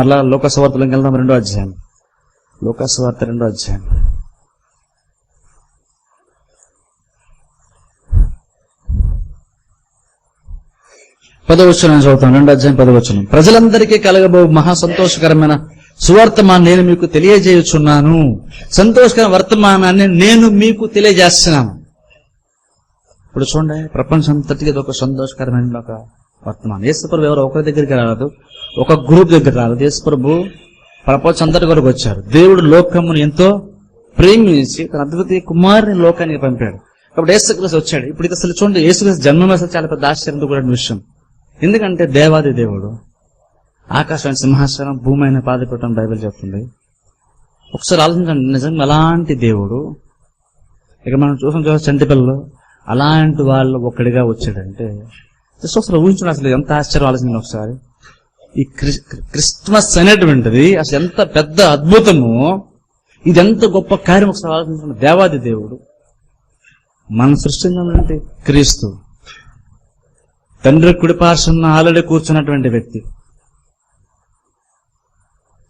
అలా లోకసవార్తలోకి వెళ్దాం రెండో అధ్యాయం. లోకసవార్త రెండో అధ్యాయం. పదవచనం చదువుతాం. రెండో అధ్యాయం పదవచనం ప్రజలందరికీ కలగబో మహా సంతోషకరమైన సువర్తమాన్ని నేను మీకు తెలియజేయుచున్నాను. సంతోషకర వర్తమానాన్ని నేను మీకు తెలియజేస్తున్నాను. ఇప్పుడు చూడండి ప్రపంచం అంతటికి ఒక సంతోషకరమైన ఒక వర్తమానం. యేసుప్రభు ఎవరు? ఒకరి దగ్గరికి రాలేదు. ఒక గ్రూప్ దగ్గర రాలేదు. యేసుప్రభు ప్రపంచం అందరి కొరకు వచ్చారు దేవుడు లోకమును ఎంతో ప్రేమించి తన అద్భుత కుమారుని లోకానికి పంపాడు. కాబట్టి యేసుక్రీస్తు వచ్చాడు. ఇప్పుడు ఇది అసలు చూడండి యేసుక్రీస్తు జన్మం అసలు చాలా పెద్ద ఆశ్చర్యంతో కూడిన విషయం. ఎందుకంటే దేవాది దేవుడు ఆకాశమైన సింహాసనం భూమి అయిన పాదపెట్టడం బైబిల్ చెప్తుంది. ఒకసారి ఆలోచించండి నిజంగా అలాంటి దేవుడు ఇక మనం చూసాం చూసాం చంటి పిల్లలు అలాంటి వాళ్ళు ఒక్కడిగా వచ్చాడంటే జస్ట్ ఒకసారి అసలు ఎంత ఆశ్చర్యం ఆలోచించండి ఒకసారి ఈ క్రిస్- క్రిస్మస్ అనేటువంటిది అసలు ఎంత పెద్ద అద్భుతము ఇది ఎంత గొప్ప కార్యం ఒకసారి ఆలోచించండి. దేవాది దేవుడు మనం సృష్టించాలంటే క్రీస్తు తండ్రి కుడిపార్శ్వన ఆల్రెడీ కూర్చున్నటువంటి వ్యక్తి.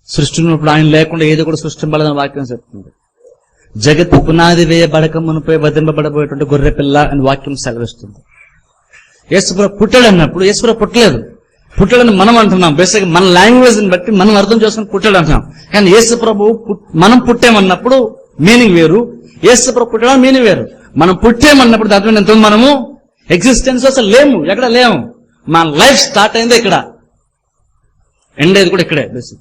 సృష్టినప్పుడు ఆయన లేకుండా ఏది కూడా సృష్టింపలేదని వాక్యం చెప్తుంది. జగత్ పునాది వేయబడక మునిపై వధింపబడబోయేటువంటి గొర్రె పిల్ల అని వాక్యం సెలవిస్తుంది. యేసుప్ర పుట్టాడు అన్నప్పుడు యేసుప్ర పుట్టలేదు. పుట్టాడని మనం అంటున్నాం. బేసిక్ మన లాంగ్వేజ్ని బట్టి మనం అర్థం చేసుకుని పుట్టాడు అంటున్నాం. కానీ యేసు ప్రభు మనం పుట్టామన్నప్పుడు మీనింగ్ వేరు. యేసు ప్రభు పుట్టడం మీనింగ్ వేరు. మనం పుట్టామన్నప్పుడు దాని ఎంతో మనము ఎగ్జిస్టెన్స్ అసలు లేము. ఎక్కడ లేము? మన లైఫ్ స్టార్ట్ అయిందే ఇక్కడ. ఎండ్ అయింది కూడా ఇక్కడే బేసిక్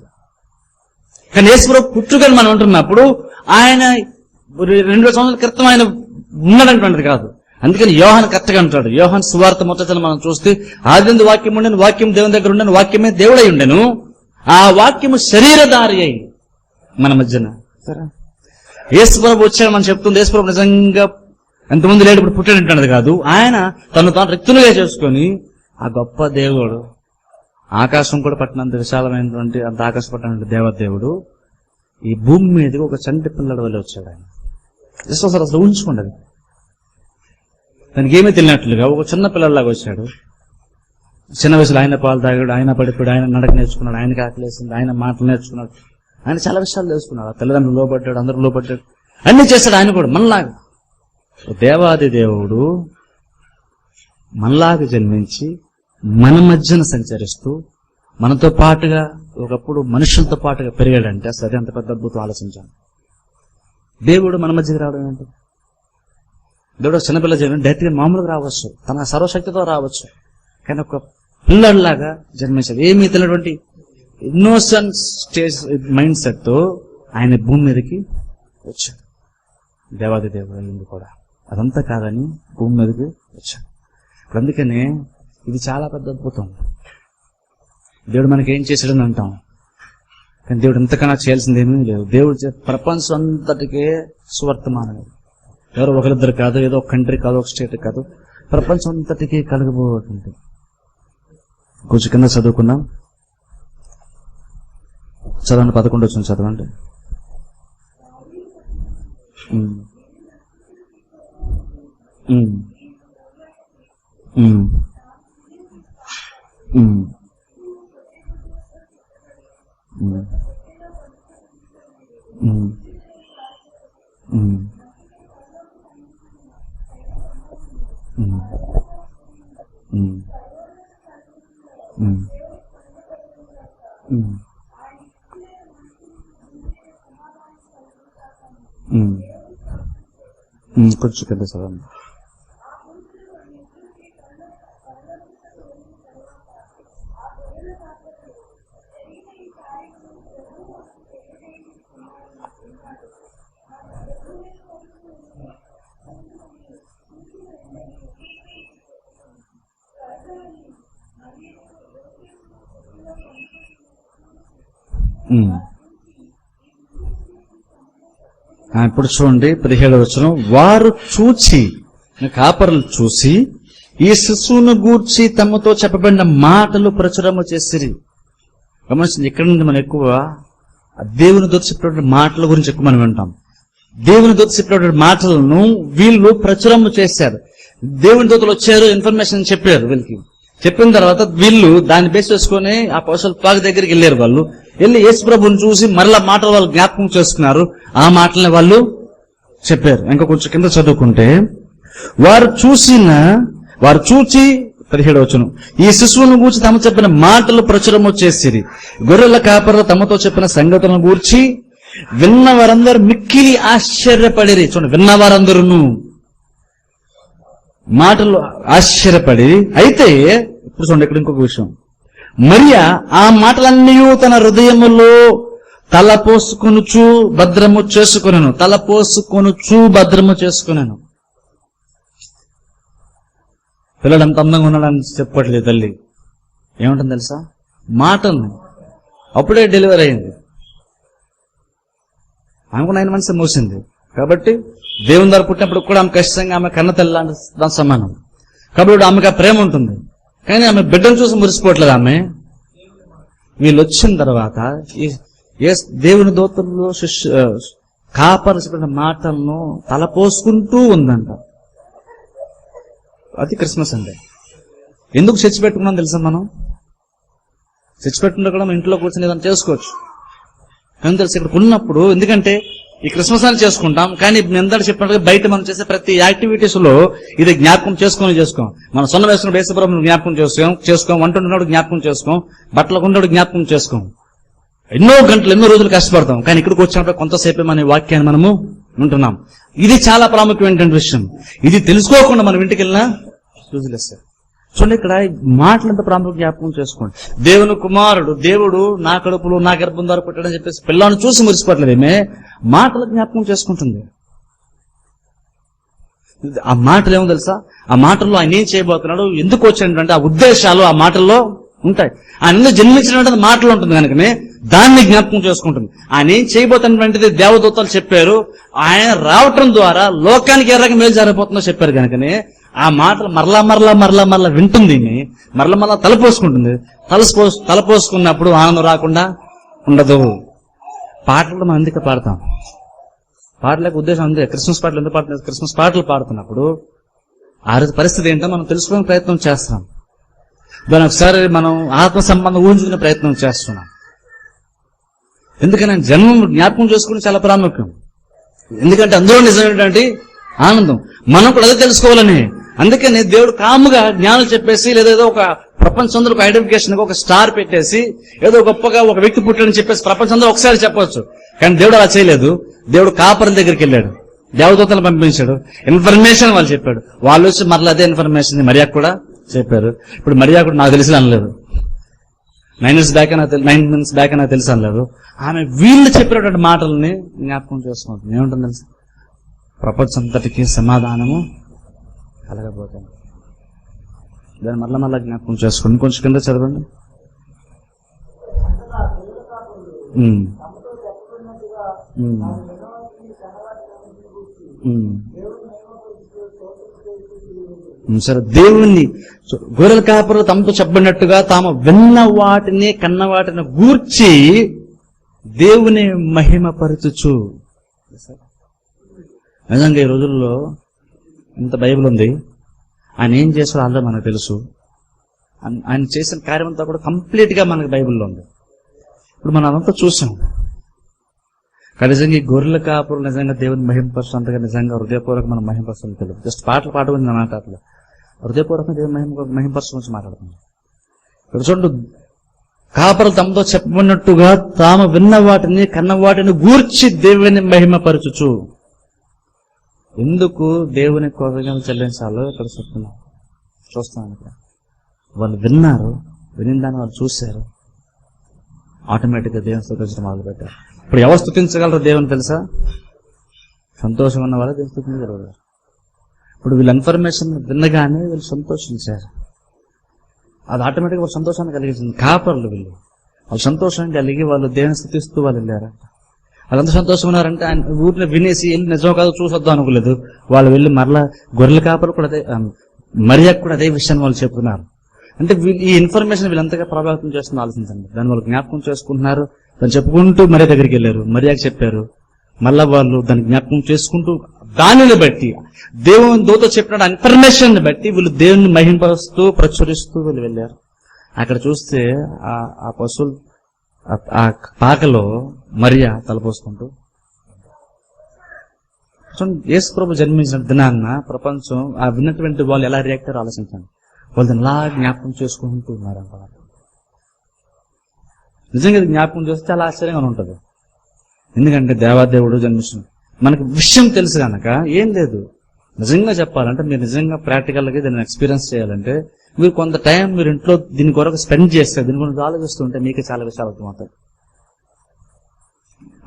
కానీ యేసుప్రభు పుట్టుకని మనం ఉంటున్నప్పుడు ఆయన రెండు సంవత్సరాల క్రితం ఆయన ఉన్నాడంటున్నది కాదు. అందుకని యోహాన్ కరెక్ట్గా అంటాడు. యోహాన్ సువార్త మొత్తని మనం చూస్తే ఆదిందు వాక్యం ఉండను వాక్యం దేవుని దగ్గర ఉండను వాక్యమే దేవుడై ఉండెను. ఆ వాక్యము శరీరధారి అయి మన మధ్యన. సరే. యేసుప్రభు వచ్చాడు మనం చెప్తుంది యేసుప్రభు నిజంగా ఎంతమంది లేడు ఇప్పుడు పుట్టాడంటున్నది కాదు. ఆయన తను తాను రిక్తులుగా చేసుకొని ఆ గొప్ప దేవుడు ఆకాశం కూడా పట్టినంత విశాలమైనటువంటి అంత ఆకాశం పట్టినటువంటి దేవదేవుడు ఈ భూమి మీదకి ఒక చంటి పిల్లడి వల్ల వచ్చాడు ఆయన. ఒకసారి అసలు ఊహించుకోండి అది. దానికి ఏమీ తెలియనట్లుగా ఒక చిన్న పిల్లల్లాగా వచ్చాడు. చిన్న వయసులో ఆయన పాలు తాగాడు ఆయన పడిపోయాడు ఆయన నడక నేర్చుకున్నాడు ఆయనకి ఆకలేసింది ఆయన మాటలు నేర్చుకున్నాడు. ఆయన చాలా విషయాలు తెలుసుకున్నాడు. ఆ తల్లిదండ్రులు లోపడ్డాడు అందరూ లోపడ్డాడు అన్ని చేశాడు ఆయన కూడా మనలాగా. దేవాది దేవుడు మనలాగా జన్మించి మన మధ్యన సంచరిస్తూ మనతో పాటుగా ఒకప్పుడు మనుషులతో పాటుగా పెరిగాడంటే సరే అంత పెద్ద అద్భుతం ఆలోచించాను దేవుడు మన మధ్యకి రావడం ఏంటి? దేవుడు చిన్నపిల్ల జన్మ డైరెక్ట్గా మామూలుగా రావచ్చు. తన సర్వశక్తితో రావచ్చు. కానీ ఒక పిల్లడిలాగా జన్మించాడు. ఏమీ తెలియనటువంటి ఇన్నోసెంట్ స్టేజ్ మైండ్ సెట్తో ఆయన భూమి మీదకి వచ్చాడు. దేవాది దేవుడు కూడా. అదంతా కాదని భూమి మీదకి వచ్చాడు. ఇప్పుడు అందుకనే ఇది చాలా పెద్ద అద్భుతం. దేవుడు మనకి ఏం చేశాడని అంటాం. కానీ దేవుడు ఇంతకన్నా చేయాల్సింది ఏమీ లేదు. దేవుడు చే- ప్రపంచం అంతటికే సువర్తమానం ఎవరో ఒకరిద్దరు కాదు ఏదో ఒక కంట్రీ కాదు ఒక స్టేట్ కాదు. ప్రపంచం అంతటికి కలగబోతుంది కొంచెం కింద చదువుకున్నాం. చదవండి పదకొండు వచ్చింది చదవండి. ఉమ్. కొంచెం కింద చదవండి ఉమ్. ఆ, ఇప్పుడు చూడండి పదిహేడు వచ్చిన వారు చూచి కాపరులు చూసి ఈ శిశువును గూర్చి తమతో చెప్పబడిన మాటలు ప్రచురము చేసిరి. గమనించింది ఇక్కడ నుండి మనం ఎక్కువ ఆ దేవుని దొరికి చెప్పినటువంటి మాటల గురించి ఎక్కువ మనం వింటాం. దేవుని దూత చెప్పినటువంటి మాటలను వీళ్ళు ప్రచురము చేశారు. దేవుని దూతలు వచ్చారు ఇన్ఫర్మేషన్ చెప్పారు వీళ్ళకి. చెప్పిన తర్వాత వీళ్ళు దాన్ని బేస్ చేసుకొని ఆ పౌసల్ పాక దగ్గరికి వెళ్ళారు వాళ్ళు. వెళ్ళి యేసుప్రభుని చూసి మరలా మాటలు వాళ్ళు జ్ఞాపకం చేసుకున్నారు. ఆ మాటల్ని వాళ్ళు చెప్పారు. ఇంకా కొంచెం కింద చదువుకుంటే వారు చూసిన వారు చూచి పదిహేడవచ్చును ఈ శిశువును గూర్చి తమ చెప్పిన మాటలు ప్రచురము చేసిరి. గొర్రెల కాపర్లు తమతో చెప్పిన సంగతులను గూర్చి విన్న వారందరూ మిక్కిలి ఆశ్చర్యపడిరి. చూడండి విన్న వారందరూ మాటలు ఆశ్చర్యపడి అయితే ఇప్పుడు చూడండి ఇక్కడ ఇంకొక విషయం. మరియా ఆ మాటలన్నీ తన హృదయములో తలపోసుకొనుచు భద్రము చేసుకునేను. తలపోసుకొనుచు భద్రము చేసుకున్నాను పిల్లడు అంత అందంగా ఉన్నాడని చెప్పట్లేదు తల్లి. ఏముంటుంది తెలుసా? మాటలు అప్పుడే డెలివరీ అయింది. ఆమెకు నైన్ మంత్స్ మోసింది. కాబట్టి దేవుని ద్వారా పుట్టినప్పుడు కూడా ఆమె ఖచ్చితంగా ఆమె కన్న తల్లి లాంటి దాని సమానం. కాబట్టి ఆమెకు ఆ ప్రేమ ఉంటుంది. కానీ ఆమె బిడ్డను చూసి మురిసిపోవట్లేదు ఆమె. వీళ్ళు వచ్చిన తర్వాత ఏ దేవుని దోతల్లో శిష్యు కాపరసిన మాటలను తలపోసుకుంటూ ఉందంట. అది క్రిస్మస్ అండి. ఎందుకు చర్చి పెట్టుకున్నాం తెలుసా మనం? చర్చి పెట్టుకుంటే కూడా మనం ఇంట్లో కూర్చొని ఏదైనా చేసుకోవచ్చు. కానీ తెలుసు ఇక్కడ ఉన్నప్పుడు ఎందుకంటే ఈ క్రిస్మస్ అని చేసుకుంటాం కానీ నిందడు చెప్పినట్టుగా బయట మనం చేసే ప్రతి యాక్టివిటీస్లో ఇది జ్ఞాపకం చేసుకొని చేసుకోం. మనం సొన్న వేసుకున్న బేసపురం జ్ఞాపకం చేసుకోం చేసుకోం. వంట జ్ఞాపకం చేసుకోం బట్టలు ఉండడు జ్ఞాపకం చేసుకోం. ఎన్నో గంటలు ఎన్నో రోజులు కష్టపడతాం కానీ ఇక్కడికి వచ్చినప్పుడు కొంతసేపే మన వాక్యాన్ని మనము ఉంటున్నాం ఇది చాలా ప్రాముఖ్యమైనటువంటి విషయం. ఇది తెలుసుకోకుండా మనం ఇంటికి వెళ్ళినా యూజ్లెస్ చూడండి ఇక్కడ మాటలంత ప్రాముఖ్యం జ్ఞాపకం చేసుకోండి. దేవుని కుమారుడు దేవుడు నా కడుపులో నా గర్భం ద్వారా పుట్టాడని చెప్పేసి పిల్లని చూసి మురిసిపోవట్లేదు ఏమే? మాటలు జ్ఞాపకం చేసుకుంటుంది. ఆ మాటలు ఏమో తెలుసా? ఆ మాటల్లో ఆయన ఏం చేయబోతున్నాడు? ఎందుకు వచ్చినటువంటి ఆ ఉద్దేశాలు ఆ మాటల్లో ఉంటాయి. ఆయన ఎందుకు జన్మించినటువంటి మాటలు ఉంటుంది కనుకనే? దాన్ని జ్ఞాపకం చేసుకుంటుంది. ఆయన ఏం చేయబోతున్నటువంటిది దేవదూతలు చెప్పారు. ఆయన రావటం ద్వారా లోకానికి ఏ మేలు జరగబోతుందో చెప్పారు కనుకనే ఆ మాటలు మరలా మరలా మరలా మరలా వింటుంది మరల మరలా తలపోసుకుంటుంది. తలపో తలపోసుకున్నప్పుడు ఆనందం రాకుండా ఉండదు. పాటలు మనం అందుకే పాడతాం? పాటలకు ఉద్దేశం అందుకే క్రిస్మస్ పాటలు ఎందుకు పాడుతున్నారు? క్రిస్మస్ పాటలు పాడుతున్నప్పుడు ఆ రోజు పరిస్థితి ఏంటో మనం తెలుసుకునే ప్రయత్నం చేస్తాం. దాని ఒకసారి మనం ఆత్మ సంబంధం ఊహించుకునే ప్రయత్నం చేస్తున్నాం. ఎందుకని జన్మం జ్ఞాపకం చేసుకుని చాలా ప్రాముఖ్యం. ఎందుకంటే అందులో నిజం ఏంటంటే ఆనందం. మనం కూడా అదే తెలుసుకోవాలని అందుకని దేవుడు కాముగా జ్ఞానం చెప్పేసి లేదా ఏదో ఒక ప్రపంచంలో ఒక ఐడెంటిఫికేషన్ ఒక స్టార్ పెట్టేసి ఏదో గొప్పగా ఒక వ్యక్తి పుట్టాడని చెప్పేసి ప్రపంచంలో ఒకసారి చెప్పవచ్చు. కానీ దేవుడు అలా చేయలేదు. దేవుడు కాపరం దగ్గరికి వెళ్ళాడు. దేవదూతలు పంపించాడు. ఇన్ఫర్మేషన్ వాళ్ళు చెప్పాడు. వాళ్ళు వచ్చి మరలా అదే ఇన్ఫర్మేషన్ మరియా కూడా చెప్పారు. ఇప్పుడు మరియా కూడా నాకు తెలిసి అనలేదు. నైన్ ఇయర్స్ బ్యాక్ అయినా నైన్ మంత్స్ బ్యాక్ అయినా తెలుసు అనలేదు. ఆమె వీళ్ళు చెప్పినటువంటి మాటల్ని జ్ఞాపకం చేసుకుంటుంది. ఏముంటుంది తెలుసు? ప్రపంచంతటికి సమాధానము. కలగబోతాను. దాన్ని మళ్ళీ మళ్ళీ జ్ఞాపకం చేసుకోండి. కొంచెం కింద చదవండి. సరే. దేవుణ్ణి గొర్రెల కాపరులు తమతో చెప్పినట్టుగా తాము విన్న వాటిని కన్న వాటిని గూర్చి దేవుని మహిమపరచుచు. నిజంగా ఈ రోజుల్లో ఇంత బైబిల్ ఉంది. ఆయన ఏం చేశారో ఆల్రెడీ మనకు తెలుసు. ఆయన- ఆయన చేసిన కార్యం అంతా కూడా కంప్లీట్గా మనకు బైబిల్లో ఉంది. ఇప్పుడు మనం అదంతా చూసాం. కానీ నిజంగా ఈ గొర్రెల కాపులు నిజంగా దేవుని మహింపరుస్తున్నంతగా నిజంగా హృదయపూర్వక మనం మహింపరచడం తెలియదు జస్ట్ పాటలు పాడుకుని నా మాట్లాడలేదు హృదయపూర్వకంగా దేవుని మహిమ మహింపరచడం గురించి మాట్లాడుతుంది ఇక్కడ చూడండి కాపరులు తమతో చెప్పబడినట్టుగా తాము విన్న వాటిని కన్న వాటిని గూర్చి దేవుని మహిమపరచుచు. ఎందుకు దేవుని కోరికలు చెల్లించాలో ఇక్కడ చెప్తున్నారు చూస్తున్నాను ఇక్కడ. వాళ్ళు విన్నారు విని దాన్ని వాళ్ళు చూశారు. ఆటోమేటిక్గా దేవుని స్థుతించడం మొదలు పెట్టారు ఇప్పుడు ఎవరు స్థుతించగలరు దేవుని తెలుసా? సంతోషం ఉన్న వాళ్ళు దేవుని స్థుతించగలరు. ఇప్పుడు వీళ్ళ ఇన్ఫర్మేషన్ విన్నగానే వీళ్ళు సంతోషించారు. అది ఆటోమేటిక్గా వాళ్ళు సంతోషాన్ని కలిగించింది. కాపర్లు వీళ్ళు. వాళ్ళు సంతోషం కలిగి వాళ్ళు దేవుని స్థుతిస్తూ వాళ్ళు వెళ్ళారంట. వాళ్ళంతా సంతోషం ఉన్నారంటే ఆయన ఊరిని వినేసి వెళ్ళి నిజం కాదు చూసొద్దాం అనుకోలేదు. వాళ్ళు వెళ్ళి మరలా గొర్రెల కాపలు కూడా అదే మర్యాద కూడా అదే విషయాన్ని వాళ్ళు చెప్తున్నారు. అంటే ఈ ఇన్ఫర్మేషన్ వీళ్ళంతగా ప్రభావితం చేస్తుంది ఆలోచించండి. దాన్ని వాళ్ళు జ్ఞాపకం చేసుకుంటున్నారు. దాన్ని చెప్పుకుంటూ మర్యాద దగ్గరికి వెళ్ళారు. మరియాకి చెప్పారు. మళ్ళా వాళ్ళు దాన్ని జ్ఞాపకం చేసుకుంటూ దానిని బట్టి దేవుని దూత చెప్పిన ఇన్ఫర్మేషన్ బట్టి వీళ్ళు దేవుని మహింపరుస్తూ ప్రచురిస్తూ వీళ్ళు వెళ్ళారు. అక్కడ చూస్తే ఆ ఆ పశువులు ఆ- పాకలో మరియా తలపోసుకుంటూ. చూడండి, యేసు ప్రభు జన్మించిన దినాన్న ప్రపంచం ఆ విన్నటువంటి వాళ్ళు ఎలా రియాక్ట్ అయ్యారో ఆలోచించండి. వాళ్ళు దాన్ని ఎలా జ్ఞాపకం చేసుకుంటూ ఉన్నారు నిజంగా ఇది జ్ఞాపకం చేస్తే చాలా ఆశ్చర్యంగా ఉంటుంది. ఎందుకంటే దేవాదేవుడు జన్మించిన మనకు విషయం తెలుసు కనుక ఏం లేదు. నిజంగా చెప్పాలంటే మీరు నిజంగా ప్రాక్టికల్గా దీన్ని ఎక్స్పీరియన్స్ చేయాలంటే మీరు కొంత టైం మీరు ఇంట్లో దీని కొరకు స్పెండ్ చేస్తారు దీని గురించి ఆలోచిస్తుంటే మీకే చాలా విషయాలు అర్థమవుతాయి.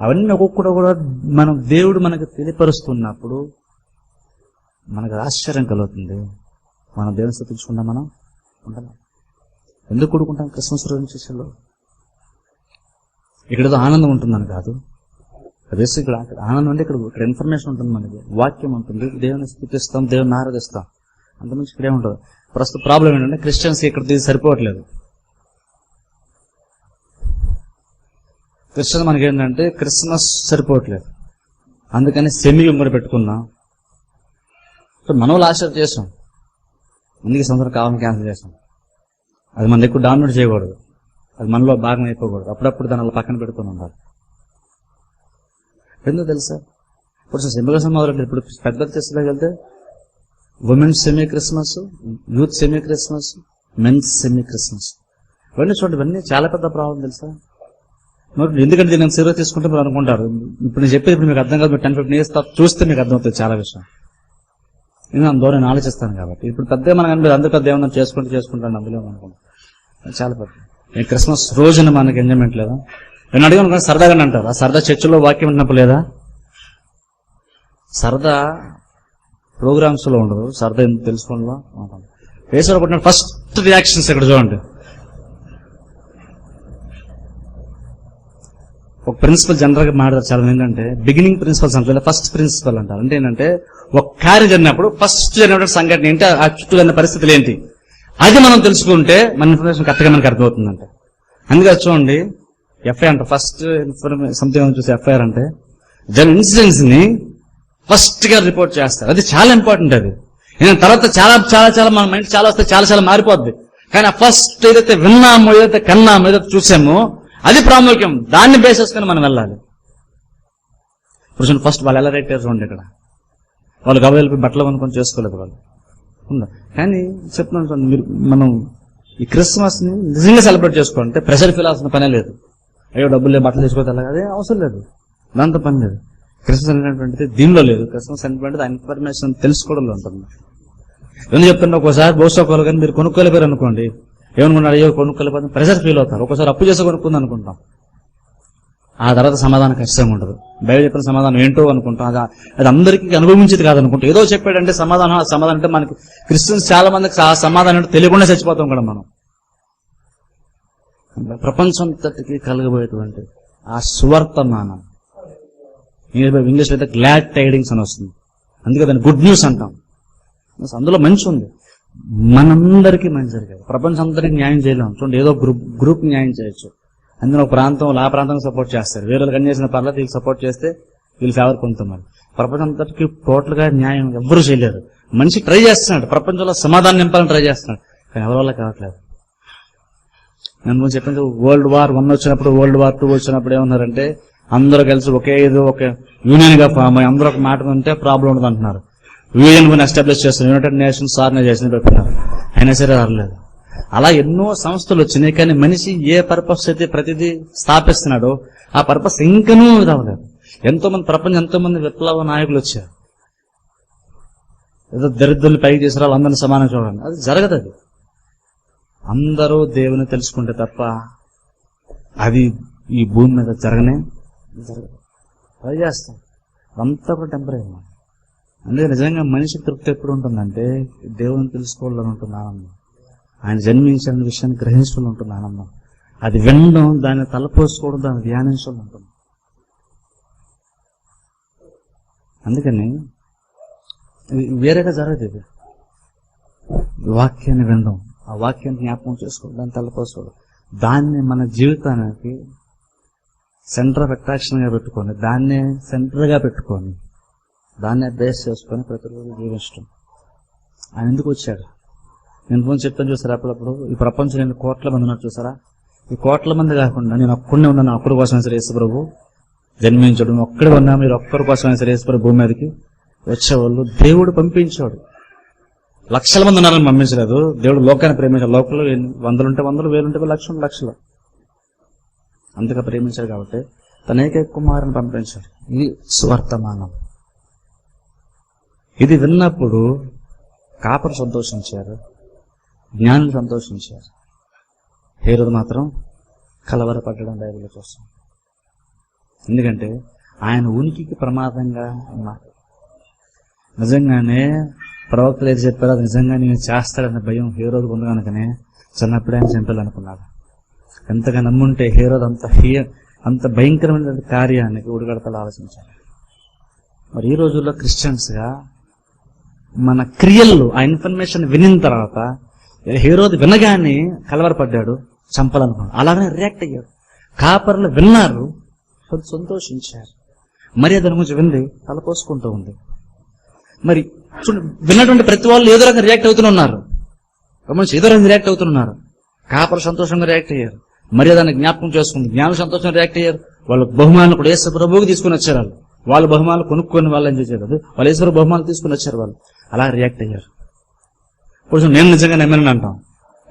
అవన్నీ ఒక్కొక్కటి కూడా మనం దేవుడు మనకు తెలియపరుస్తున్నప్పుడు మనకు ఆశ్చర్యం కలుగుతుంది. మనం దేవుని స్థుతించుకుంటాం మనం? ఉంటాం ఎందుకు కూడుకుంటాం క్రిస్మస్ రోజు చేసేలో ఇక్కడ ఏదో ఆనందం ఉంటుందని కాదు. అదే ఇక్కడ అక్కడ ఆనందం అంటే ఇక్కడ ఇక్కడ ఇన్ఫర్మేషన్ ఉంటుంది మనకి. వాక్యం ఉంటుంది. దేవుని స్థుతిస్తాం దేవుని ఆరాధిస్తాం. అంతమంది ఇక్కడే ఉంటుంది ప్రస్తుత ప్రాబ్లం ఏంటంటే క్రిస్టియన్స్ ఇక్కడ ఇది సరిపోవట్లేదు. క్రిస్టియన్ మనకి ఏంటంటే క్రిస్మస్ సరిపోవట్లేదు. అందుకని సెమీ కూడా పెట్టుకున్నాం. మనం లాస్ట్ చేసాం. అందుకే సంవత్సరం కావాలని క్యాన్సిల్ చేసాం. అది మన ఎక్కువ డామినేట్ చేయకూడదు. అది మనలో భాగం అయిపోకూడదు. అప్పుడప్పుడు దాని పక్కన పెడుతూనే ఉండాలి. ఎందుకు తెలుసా? ఇప్పుడు సెమీ క్రిస్మస్ మొదలు ఇప్పుడు పెద్ద తీసుకులోకి వెళ్తే women's semi Christmas youth semi Christmas men's semi Christmas ఇవన్నీ చూడండి ఇవన్నీ చాలా పెద్ద ప్రాబ్లం తెలుసా? మరి ఎందుకంటే నేను సీరియస్ తీసుకుంటే మీరు అనుకుంటారు. ఇప్పుడు నేను చెప్పేది ఇప్పుడు మీకు అర్థం కాదు టెన్ ఫిఫ్టీన్ ఇయర్స్ చూస్తే మీకు అర్థమవుతుంది చాలా విషయం. నేను అందులో నేను ఆలోచిస్తాను కాబట్టి. ఇప్పుడు పెద్ద మనం మీరు అందరు పెద్ద ఏమన్నా చేసుకుంటూ చేసుకుంటాను అందులో అనుకుంటాను. చాలా పెద్ద. క్రిస్మస్ రోజున మనకి ఎంజాయ్మెంట్ లేదా? నేను అడిగాను కానీ సరదాగా అంటారు. ఆ సరదా చర్చిలో వాక్యం ఉన్నప్పుడు లేదా? సరదా ప్రోగ్రామ్స్లో ఉండదు సరదా ఎందుకు తెలుసుకోవడంలో పట్టిన ఫస్ట్ రియాక్షన్స్ ఇక్కడ చూడండి. ఒక ప్రిన్సిపల్ జనరల్గా మాట్లాడారు చాలా ఏంటంటే బిగినింగ్ ప్రిన్సిపల్స్ అంటారు ఫస్ట్ ప్రిన్సిపల్ అంటారు. అంటే ఏంటంటే ఒక కార్యం జరిగినప్పుడు ఫస్ట్ జరిగినప్పుడు సంఘటన ఏంటి ఆ చుట్టూ ఉన్న పరిస్థితులు ఏంటి? అది మనం తెలుసుకుంటే మన ఇన్ఫర్మేషన్ కరెక్ట్గా మనకు అర్థమవుతుందంట. అందుకే చూడండి ఎఫ్ఐఆర్ అంటే ఫస్ట్ ఇన్ఫర్మేషన్ సంథింగ్ చూసి ఎఫ్ఐఆర్ అంటే జరిగిన ఇన్సిడెంట్స్ ఫస్ట్గా రిపోర్ట్ చేస్తారు. అది చాలా ఇంపార్టెంట్ అది. నేను తర్వాత చాలా చాలా చాలా మన మైండ్ చాలా వస్తే చాలా చాలా మారిపోద్ది. కానీ ఆ ఫస్ట్ ఏదైతే విన్నామో ఏదైతే కన్నామో ఏదైతే చూసామో అది ప్రాముఖ్యం. దాన్ని బేస్ చేసుకుని మనం వెళ్ళాలి. ఇప్పుడు ఫస్ట్ వాళ్ళు ఎలా రేట్ చూడండి ఇక్కడ. వాళ్ళు గబ బట్టలు కొనుక్కొని చేసుకోలేదు వాళ్ళు. ఉందా? కానీ చెప్తున్నాను మీరు మనం ఈ క్రిస్మస్ని నిజంగా సెలబ్రేట్ చేసుకోవాలంటే ప్రెషర్ ఫీల్ అవసిన పనే లేదు. అయ్యో డబ్బులు బట్టలు బట్టలు తీసుకోవాలి అదే అవసరం లేదు. దాంతో పని లేదు. క్రిస్మస్ అనేటువంటిది దీనిలో లేదు. క్రిస్మస్ అనేటువంటిది ఆ ఇన్ఫర్మేషన్ తెలుసుకోవడంలో ఉంటుంది. ఎందుకు చెప్తున్నా ఒకసారి బోసోకోలు కానీ మీరు కొనుక్కోలేపారు అనుకోండి. ఏమనుకున్నారు అయ్యో కొనుక్కోలేకపోతే ప్రెషర్ ఫీల్ అవుతారు. ఒకసారి అప్పు చేసి కొనుక్కుంది అనుకుంటాం. ఆ తర్వాత సమాధానం ఖచ్చితంగా ఉండదు. బయట చెప్పిన సమాధానం ఏంటో అనుకుంటాం. అది అది అందరికీ అనుభవించేది కాదనుకుంటాం. ఏదో చెప్పాడంటే సమాధానం ఆ సమాధానం అంటే మనకి క్రిస్టియన్స్ చాలా మందికి ఆ సమాధానం అంటే తెలియకుండా చచ్చిపోతాం కూడా మనం. ప్రపంచం అంతటికి కలగబోయేటువంటి ఆ సువర్తమానం ఇంగ్లీష్ అయితే గ్లాడ్ టైడింగ్స్ అని వస్తుంది. అందుకే దాన్ని గుడ్ న్యూస్ అంటాం. అందులో మంచి ఉంది. మనందరికీ మంచి జరిగేది. ప్రపంచం అందరికీ న్యాయం చేయలేము చూడండి ఏదో గ్రూప్ గ్రూప్ న్యాయం చేయొచ్చు. అందులో ఒక ప్రాంతం ఆ ప్రాంతం సపోర్ట్ చేస్తారు. వేరే వాళ్ళకి చేసిన పర్లేదు వీళ్ళు సపోర్ట్ చేస్తే వీళ్ళు ఫేవర్ పొందుతున్నారు ప్రపంచం అంతటికి టోటల్గా న్యాయం ఎవ్వరూ చేయలేరు. మనిషి ట్రై చేస్తున్నాడు. ప్రపంచంలో సమాధానం నింపాలని ట్రై చేస్తున్నాడు. కానీ ఎవరి వల్ల కావట్లేదు? నేను ముందు వరల్డ్ వార్ వన్ వచ్చినప్పుడు వరల్డ్ వార్ టూ వచ్చినప్పుడు ఏమన్నారంటే అందరూ కలిసి ఒకే ఏదో ఒక యూనియన్గా ఫామ్ అయ్యి అందరూ ఒక మాట ఉంటే ప్రాబ్లం ఉండదు అంటున్నారు. యూఎన్ ఎస్టాబ్లిష్ చేస్తున్నారు. యునైటెడ్ నేషన్స్ ఆర్గనైజేషన్ పెట్టినారు అయినా సరే రాలేదు అలా ఎన్నో సంస్థలు వచ్చినాయి కానీ మనిషి ఏ పర్పస్ అయితే ప్రతిదీ స్థాపిస్తున్నాడో ఆ పర్పస్ ఇంకనూ రావలేదు ఎంతో మంది ప్రపంచం ఎంతో మంది విప్లవ నాయకులు వచ్చారు. ఏదో దరిద్రులు పైకి చేసిన వాళ్ళు అందరిని సమానం చూడండి అది జరగదు అది. అందరూ దేవుని తెలుసుకుంటే తప్ప అది ఈ భూమి మీద జరగనే జరగదు ట్రై చేస్తాం. అంతా కూడా టెంపరీ అందుకే నిజంగా మనిషి తృప్తి ఎప్పుడు ఉంటుందంటే దేవుని తెలుసుకోవాలని ఉంటుంది ఆనందం? ఆయన జన్మించిన విషయాన్ని గ్రహించడం ఉంటుంది ఆనందం? అది వినడం దాన్ని తలపోసుకోవడం దాన్ని ధ్యానించడం ఉంటుంది? అందుకని వేరేగా జరగదు ఇది. వాక్యాన్ని వినడం ఆ వాక్యాన్ని జ్ఞాపకం చేసుకోవడం దాన్ని తలపోసుకోవడం దాన్ని మన జీవితానికి సెంటర్ ఆఫ్ అట్రాక్షన్గా పెట్టుకొని దాన్నే సెంటర్గా పెట్టుకొని దాన్నే బేస్ చేసుకొని ప్రతిరోజు జీవించడం ఆయన ఎందుకు వచ్చాడు? నేను ఫోన్ చెప్తాను చూసారా అప్పుడప్పుడు? ఈ ప్రపంచం నేను కోట్ల మంది ఉన్నారు చూసారా? ఈ కోట్ల మంది కాకుండా నేను ఒక్కడే ఉన్నాను ఒక్కడి కోసం సరే ప్రభు జన్మించడం ఒక్కడే ఉన్నా మీరు ఒక్కరి కోసమే సరే ప్రభు భూమి మీదకి వచ్చేవాళ్ళు. దేవుడు పంపించాడు. లక్షల మంది ఉన్నారని పంపించలేదు దేవుడు లోకాన్ని ప్రేమించాడు. లోకంలో వందలుంటే వందలు వేలుంటే లక్షలు లక్షలు. అంతగా ప్రేమించాడు కాబట్టి తన ఏకైక కుమారుని పంపించాడు. ఇది సువర్తమానం ఇది విన్నప్పుడు కాపరు సంతోషించారు జ్ఞానులు సంతోషించారు. హేరుడు మాత్రం కలవరపడ్డడం బైబిల్ చూస్తాం. ఎందుకంటే ఆయన ఉనికికి ప్రమాదంగా ఉన్నారు. నిజంగానే ప్రవక్తలు ఏది చెప్పారో అది నిజంగా నేను చేస్తాడన్న భయం హీరోది ఉంది కనుకనే చిన్నప్పుడే ఆయన చంపాలనుకున్నాడు. ఎంతగా నమ్ముంటే హీరో అంత హీ అంత భయంకరమైన కార్యానికి ఉడిగడతలు ఆలోచించాలి. మరి ఈ రోజుల్లో క్రిస్టియన్స్గా మన క్రియల్లో ఆ ఇన్ఫర్మేషన్ వినిన తర్వాత హీరోది వినగానే కలవరపడ్డాడు చంపాలనుకున్నాడు. అలాగనే రియాక్ట్ అయ్యాడు. కాపర్లు విన్నారు కొంచెం సంతోషించారు. మరి దాని గురించి వింది తలపోసుకుంటూ ఉంది. మరి చూడండి విన్నటువంటి ప్రతి వాళ్ళు ఏదో రకంగా రియాక్ట్ అవుతూనే ఉన్నారు. ఏదో రకంగా రియాక్ట్ అవుతున్నారు కాపర్ సంతోషంగా రియాక్ట్ అయ్యారు. మర్యాదను జ్ఞాపకం చేసుకుంది జ్ఞాన సంతోషం రియాక్ట్ అయ్యారు. వాళ్ళు బహుమానులు కూడా యేసు ప్రభువుకి తీసుకుని వచ్చారు వాళ్ళు. వాళ్ళు బహుమానాలు కొనుక్కొని వాళ్ళు ఎంజాయ్ చేయలేదు వాళ్ళు ఈశ్వర బహుమానులు తీసుకుని వచ్చారు వాళ్ళు. అలా రియాక్ట్ అయ్యారు. కొంచెం నేను నిజంగా నమ్మని అంటాం.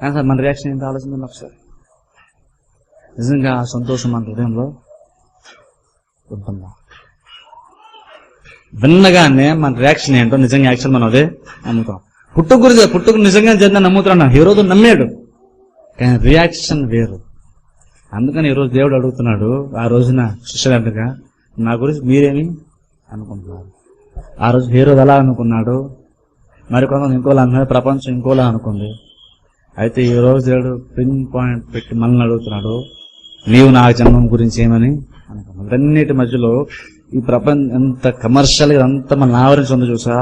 సార్ మన రియాక్షన్ ఏంటి? ఆలోచన ఒకసారి. నిజంగా ఆ సంతోషం మన హృదయంలో ఉంటుందా? విన్నగానే మన రియాక్షన్ ఏంటో నిజంగా యాక్షన్ మనం అదే నమ్ముతాం. పుట్టుకు గురించి పుట్టుకు నిజంగా జరిగిన నమ్ముతున్నాను హీరోతో నమ్మాడు. కానీ రియాక్షన్ వేరు. అందుకని ఈరోజు దేవుడు అడుగుతున్నాడు ఆ రోజున శిష్యులంటగా నా గురించి మీరేమి అనుకుంటున్నారు? ఆ రోజు హీరోది ఎలా అనుకున్నాడు మరి కొంత ఇంకోలా అనుకున్నాడు ప్రపంచం ఇంకోలా అనుకుంది. అయితే ఈ రోజు దేవుడు పిన్ పాయింట్ పెట్టి మనల్ని అడుగుతున్నాడు నీవు నా జన్మం గురించి ఏమని అనుకున్నావు రెండింటి మధ్యలో ఈ ప్రపంచం ఎంత కమర్షియల్గా అంత మన ఆవరించి చూసా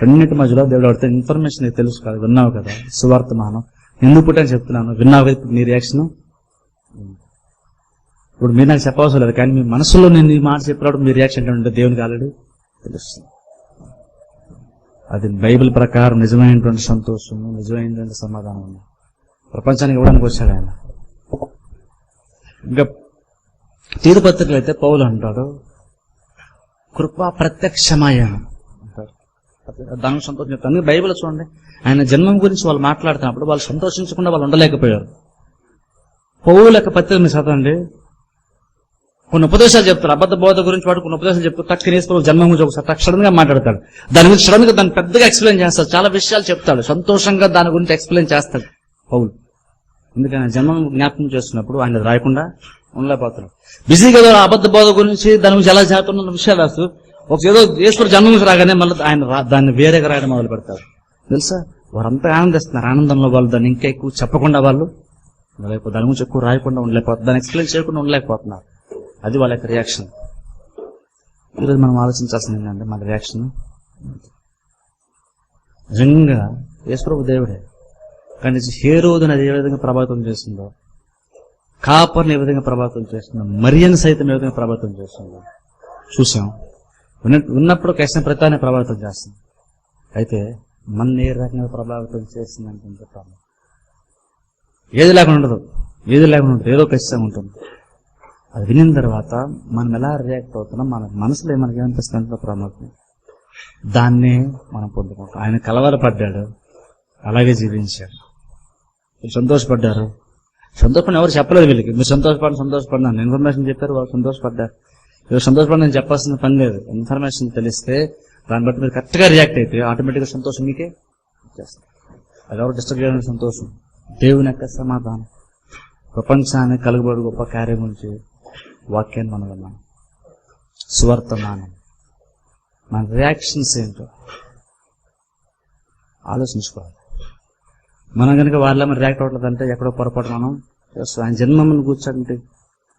రెండింటి మధ్యలో దేవుడు అడితే ఇన్ఫర్మేషన్ నీకు తెలుసు కదా విన్నావు కదా సువార్తమానం ఎందుకు పుట్టని చెప్తున్నాను విన్నావు కదా నీ రియాక్షన్ ఇప్పుడు మీరు నాకు చెప్పవలసిన లేదు కానీ మీ మనసులో నేను ఈ మాట చెప్పినప్పుడు మీ రియాక్షన్ ఏంటంటే దేవునికి ఆల్రెడీ తెలుస్తుంది. అది బైబిల్ ప్రకారం నిజమైనటువంటి సంతోషము నిజమైనటువంటి సమాధానం ప్రపంచానికి ఇవ్వడానికి వచ్చాడు ఆయన. ఇంకా తీరుపత్రికలు అయితే పౌలు అంటాడు కృపా ప్రత్యక్షమయ దానికి సంతోషం చెప్తాను. అందుకే బైబిల్ చూడండి ఆయన జన్మం గురించి వాళ్ళు మాట్లాడుతున్నప్పుడు వాళ్ళు సంతోషించకుండా వాళ్ళు ఉండలేకపోయారు. పౌలు యొక్క పత్రిక మీరు చదవండి. కొన్ని ఉపదేశాలు చెప్తారు. అబద్ధ బోధ గురించి వాడు కొన్ని ఉపదేశాలు చెప్తారు. తక్కువ వేసుకోవాలి జన్మ గురించి ఒకసారి సడన్గా మాట్లాడతాడు. దాని గురించి సడన్గా దాన్ని పెద్దగా ఎక్స్ప్లెయిన్ చేస్తాడు. చాలా విషయాలు చెప్తాడు. సంతోషంగా దాని గురించి ఎక్స్ప్లెయిన్ చేస్తాడు. పౌలు. ఎందుకని? ఆయన జన్మం జ్ఞాపకం చేస్తున్నప్పుడు ఆయన రాయకుండా ఉండలేకపోతున్నాడు బిజీగా ఏదో అబద్ధ బోధ గురించి దాని గురించి ఎలా చేస్తున్న విషయాలు రాస్తూ ఒక ఏదో ఈశ్వరు జన్మం గురించి రాగానే మళ్ళీ ఆయన దాన్ని వేరేగా రాయడం మొదలు పెడతారు తెలుసా? వారంతా ఆనందిస్తున్నారు. ఆనందంలో వాళ్ళు దాన్ని ఇంకా ఎక్కువ చెప్పకుండా వాళ్ళు దాని గురించి ఎక్కువ రాయకుండా ఉండలేకపోతున్నారు దాన్ని ఎక్స్ప్లెయిన్ చేయకుండా ఉండలేకపోతున్నారు. అది వాళ్ళ యొక్క రియాక్షన్ ఈరోజు మనం ఆలోచించాల్సింది ఏంటంటే మన రియాక్షన్ నిజంగా యేసుప్రభు దేవుడే కానీ ఏ రోజున అది ఏ విధంగా ప్రభావితం చేస్తుందో కాపర్ని ఏ విధంగా ప్రభావితం చేస్తుందో మరియను సైతం ఏ విధంగా ప్రభావితం చేస్తుందో చూసాం. ఉన్న- ఉన్నప్పుడు కృష్ణ ప్రతాన్ని ప్రభావితం చేస్తుంది. అయితే మన ఏ రకంగా ప్రభావితం చేస్తుంది ప్రాబ్లం ఏది లేకుండా ఉండదు. ఏది లేకుండా ఉంటుంది ఏదో ఖచ్చితంగా ఉంటుంది. అది వినిన తర్వాత మనం ఎలా రియాక్ట్ అవుతున్నాం మన మనసులో మనకి ఏమనిపిస్తుంది ప్రమాదం. దాన్నే మనం పొందుకుంటాం. ఆయన కలవరపడ్డాడు. అలాగే జీవించాడు. సంతోషపడ్డారు? సంతోషపడిన ఎవరు చెప్పలేదు వీళ్ళకి. మీరు సంతోషపడి సంతోషపడినాను ఇన్ఫర్మేషన్ చెప్పారు వాళ్ళు సంతోషపడ్డారు. మీరు సంతోషపడి చెప్పాల్సిన పని లేదు. ఇన్ఫర్మేషన్ తెలిస్తే దాన్ని బట్టి మీరు కరెక్ట్గా రియాక్ట్ అయితే ఆటోమేటిక్గా సంతోషం మీకే చేస్తారు అది ఎవరు డిస్టర్బ్ చేయడానికి సంతోషం? దేవుని యొక్క సమాధానం. ప్రపంచాన్ని కలుగుబడి గొప్ప కార్యం గురించి వాక్యాన్ని మనం విన్నాం. సువర్తమానం మన రియాక్షన్స్ ఏంటో ఆలోచించుకోవాలి. మనం కనుక వాళ్ళ రియాక్ట్ అవ్వట్లేదంటే ఎక్కడో పొరపాటు మనం చేస్తాం ఆయన జన్మమును కూర్చోండి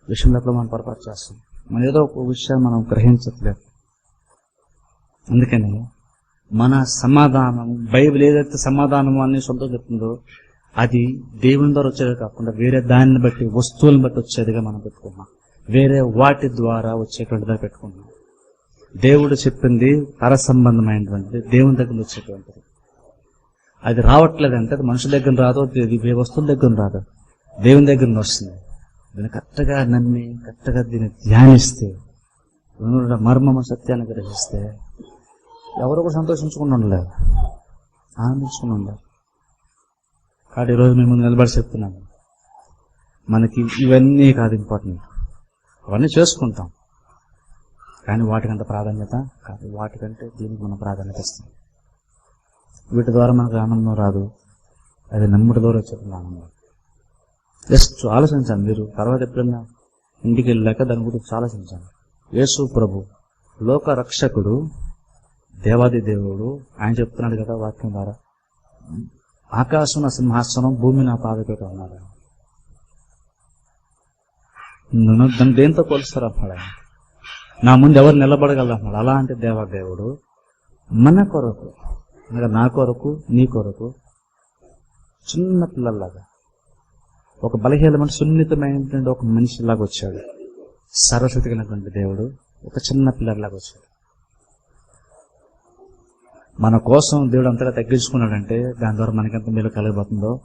విషయంలో ఎప్పుడో మనం పొరపాటు చేస్తాం. మనం ఏదో ఒక విషయాన్ని మనం గ్రహించట్లేదు. అందుకని మన సమాధానం బైబిల్ ఏదైతే సమాధానం అని సొంతం చెప్తుందో అది దేవుని ద్వారా వచ్చేది కాకుండా వేరే దానిని బట్టి వస్తువులను బట్టి వచ్చేదిగా మనం పెట్టుకున్నాం వేరే వాటి ద్వారా వచ్చేటువంటిదని పెట్టుకున్నాం దేవుడు చెప్పింది పరసంబంధమైనటువంటిది. దేవుని దగ్గర నుంచి వచ్చేటువంటిది. అది రావట్లేదంటే అది మనుషుల దగ్గర రాదు ఏ వస్తువుల దగ్గర రాదు. దేవుని దగ్గర నుంచి వస్తుంది. దీన్ని కరెక్ట్గా నమ్మి కరెక్ట్గా దీన్ని ధ్యానిస్తే మర్మము మర్మమ సత్యాన్ని గ్రహిస్తే ఎవరు కూడా సంతోషించుకుని ఉండలేదు ఆనందించుకుని ఉండలేదు కాబట్టి ఈరోజు మేము ముందు నిలబడి చెప్తున్నాము. మనకి ఇవన్నీ కాదు ఇంపార్టెంట్. అవన్నీ చేసుకుంటాం. కానీ వాటికంత ప్రాధాన్యత కాదు. వాటికంటే దీనికి మనం ప్రాధాన్యత ఇస్తాం. వీటి ద్వారా మనకు ఆనందం రాదు. అది నమ్ముడి ద్వారా వచ్చేటువంటి ఆనందం. జస్ట్ ఆలోచించాను మీరు. తర్వాత ఎప్పుడైనా ఇంటికి వెళ్ళాక దాని గురించి ఆలోచించాను యేసు ప్రభు లోక రక్షకుడు దేవాది దేవుడు ఆయన చెప్తున్నాడు కదా వాక్యం ద్వారా. ఆకాశం నా సింహాసనం భూమి నా పాదపేట ఉన్నారు నన్ను దాన్ని దేంతో పోలుస్తారు అన్నాడు ఆయన నా ముందు ఎవరు నిలబడగలరు అన్నాడు అలాంటి దేవదేవుడు మన కొరకు అనగా నా కొరకు నీ కొరకు చిన్న పిల్లల్లాగా ఒక బలహీనమైన సున్నితమైనటువంటి ఒక మనిషిలాగా వచ్చాడు. సరస్వతికినటువంటి దేవుడు ఒక చిన్న పిల్లలాగా వచ్చాడు. మన కోసం దేవుడు అంతగా తగ్గించుకున్నాడంటే దాని ద్వారా మనకెంత మేలు కలగబోతుందో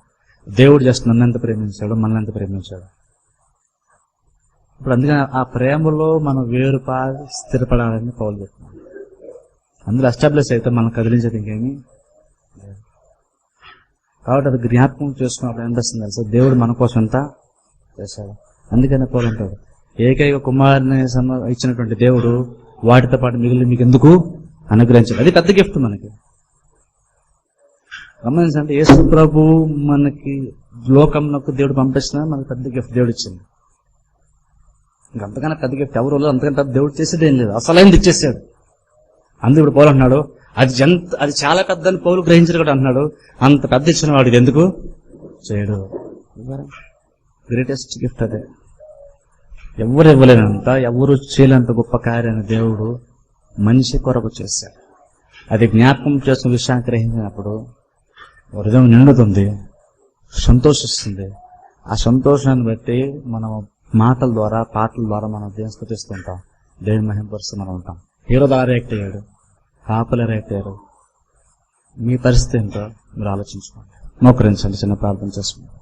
దేవుడు జస్ట్ నన్నెంత ప్రేమించాడు మనల్ని ఎంత ప్రేమించాడు. ఇప్పుడు అందుకని ఆ ప్రేమలో మనం వేరుపా స్థిరపడాలని పౌలు చెప్తున్నాం అందులో అస్టాబ్లిష్ అయితే మనం కదిలించేది ఇంకేమి కాబట్టి అది జ్ఞాపకం చేసుకున్నప్పుడు అనిపిస్తుంది తెలుసా? దేవుడు మన కోసం ఎంత చేశాడు. అందుకని పోలంటాడు ఏకైక కుమారుని ఇచ్చినటువంటి దేవుడు వాటితో పాటు మిగిలిన మీకు ఎందుకు అనుగ్రహించాడు. అది పెద్ద గిఫ్ట్ మనకి. గమనించండి యేసు ప్రభు మనకి లోకంలోకి దేవుడు పంపించిన మనకి పెద్ద గిఫ్ట్ దేవుడు ఇచ్చింది. ఇంకంతకన్నా పెద్ద గిఫ్ట్ ఎవరు అంతకంటే పెద్ద దేవుడు చేసేది ఏం లేదు. అసలైంది ఇచ్చేసాడు. అందుకు ఇప్పుడు పౌలు అంటున్నాడు అది ఎంత అది చాలా పెద్దని పౌలు గ్రహించారు కూడా అంటున్నాడు అంత పెద్ద ఇచ్చిన వాడు ఇది ఎందుకు చేయడు. గ్రేటెస్ట్ గిఫ్ట్ అదే. ఎవరు ఇవ్వలేనంత ఎవరు చేయలేనంత గొప్ప కార్యాన్ని దేవుడు మనిషి కొరకు చేశాడు. అది జ్ఞాపకం చేసిన విషయాన్ని గ్రహించినప్పుడు హృదయం నిండుతుంది సంతోషిస్తుంది. ఆ సంతోషాన్ని బట్టి మనం మాటల ద్వారా పాటల ద్వారా మనం దేవుని స్థుతిస్తుంటాం దేవుని మహింపరుస్తూ మనం ఉంటాం. హీరో ఎలా రియాక్ట్ అయ్యాడు పాపలు రియాక్ట్ అయ్యారు మీ పరిస్థితి ఏంటో మీరు ఆలోచించుకోండి. మోకరించండి చిన్న ప్రార్థన చేసుకుంటాం